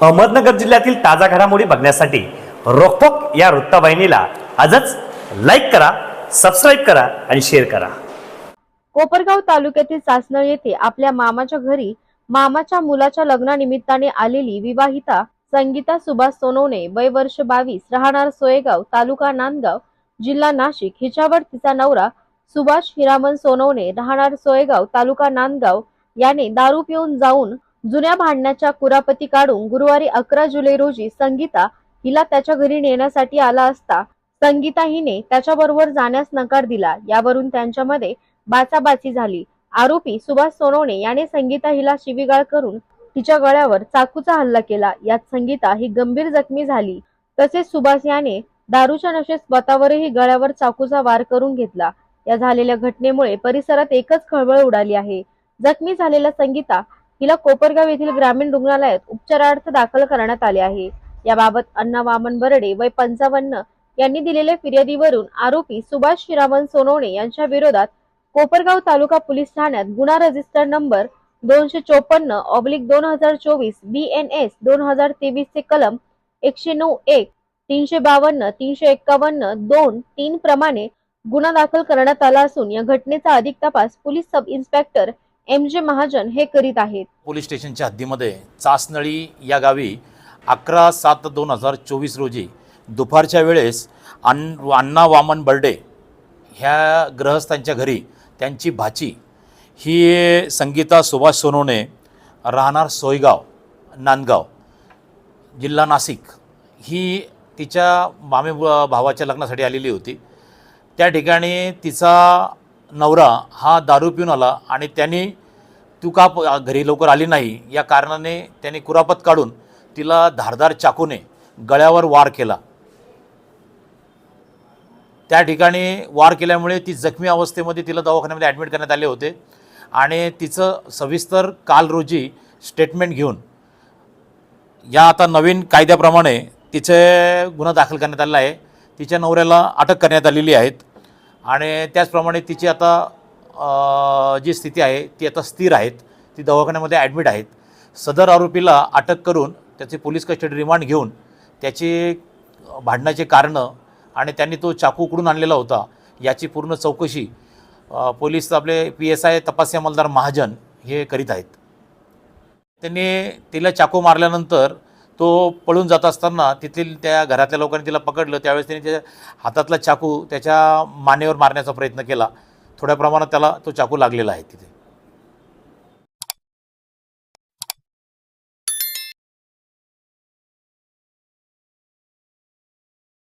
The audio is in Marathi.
अहमदनगर जिल्ह्यातील ताजा घडामोडी बघण्यासाठी रोखोक या वृत्तवाहिनीला आजच लाईक करा सबस्क्राईब करा आणि शेअर करा. कोपरगाव तालुक्यातील सासनळ येथे आपल्या मामाच्या घरी मामाच्या मुलाच्या लग्नानिमित्ताने आलेली विवाहिता संगीता सुभाष सोनवणे वय वर्ष बावीस राहणार सोयगाव तालुका नांदगाव जिल्हा नाशिक. हिच्यावर तिचा नवरा सुभाष हिरामन सोनवणे राहणार सोयगाव तालुका नांदगाव. याने दारू पिऊन जाऊन जुन्या भांडण्याच्या कुरापती काढून गुरुवारी अकरा जुलै रोजी संगीता हिला त्याच्या घरी नेण्यासाठी आला असता. संगीता हिने त्याच्याबरोबर जाण्यास नकार दिला. यावरून त्यांच्यामध्ये बाचाबाची झाली. आरोपी सुभाष सोनवणे याने संगीता हिला शिवीगाळ करून तिच्या गळ्यावर चाकूचा हल्ला केला. यात संगीता ही गंभीर जखमी झाली. तसेच सुभाष याने दारूच्या नशेत स्वतःवरही गळ्यावर चाकूचा वार करून घेतला. या झालेल्या घटनेमुळे परिसरात एकच खळबळ उडाली आहे. जखमी झालेल्या संगीता हिला कोपरगाव येथील ग्रामीण रुग्णालयात उपचारार्थ दाखल करण्यात आले आहे. याबाबत अण्णा वामन बरडे वय पंचावन्न यांनी दिलेल्या फिर्यादीवरून आरोपी सुभाष श्रीरामन सोनवणे यांच्या विरोधात कोपरगाव तालुका पोलीस ठाण्यात गुन्हा रजिस्टर नंबर दोनशे चोपन्न ऑब्लिक दोन हजार चोवीस बी एन एस दोन हजार तेवीस चे कलम एकशे नऊ एक तीनशे बावन्न तीनशे एक्कावन्न दोन तीन प्रमाणे गुन्हा दाखल करण्यात आला असून या घटनेचा अधिक तपास पोलीस सब इन्स्पेक्टर एम जे महाजन हे करीत आहेत. पोलीस स्टेशनच्या हद्दीमध्ये चासनळी या गावी अकरा सात दोन हजार चोवीस रोजी दुपारच्या वेळेस अन्न अण्णा वामन बर्डे ह्या ग्रहस्थांच्या घरी त्यांची भाची ही संगीता सुभाष सोनवणे राहणार सोयगाव नांदगाव जिल्हा नाशिक ही तिच्या मामे भावाच्या लग्नासाठी आलेली होती. त्या ठिकाणी तिचा नवरा हा दारू पिऊन आला आणि त्यांनी तू का प- घरी लवकर आली नाही. या कारणाने त्याने कुरापत काढून तिला धारदार चाकूने गळ्यावर वार केला. त्या ठिकाणी वार केल्यामुळे ती जखमी अवस्थेमध्ये तिला दवाखान्यामध्ये ॲडमिट करण्यात आले होते आणि तिचं सविस्तर काल रोजी स्टेटमेंट घेऊन या आता नवीन कायद्याप्रमाणे तिचे गुन्हा दाखल करण्यात आलेला आहे. तिच्या नवऱ्याला अटक करण्यात आलेली आहेत. आणि त्याचप्रमाणे तिची आता जी स्थिती आहे ती आता स्थिर आहेत. ती दवाखान्यामध्ये ॲडमिट आहेत. सदर आरोपीला अटक करून त्याचे पोलीस कस्टडी रिमांड घेऊन त्याचे भांडणाचे कारणं आणि त्यांनी तो चाकू उकडून आणलेला होता याची पूर्ण चौकशी पोलीस आपले पी एस आय तपासी अंमलदार महाजन हे करीत आहेत. त्यांनी तिला चाकू मारल्यानंतर तो पळून जात असताना तिथील त्या घरातल्या लोकांनी तिला पकडलं. त्यावेळेस त्यांनी त्याच्या हातातला चाकू त्याच्या मानेवर मारण्याचा प्रयत्न केला. थोड्या प्रमाणात त्याला तो चाकू लागलेला आहे तिथे.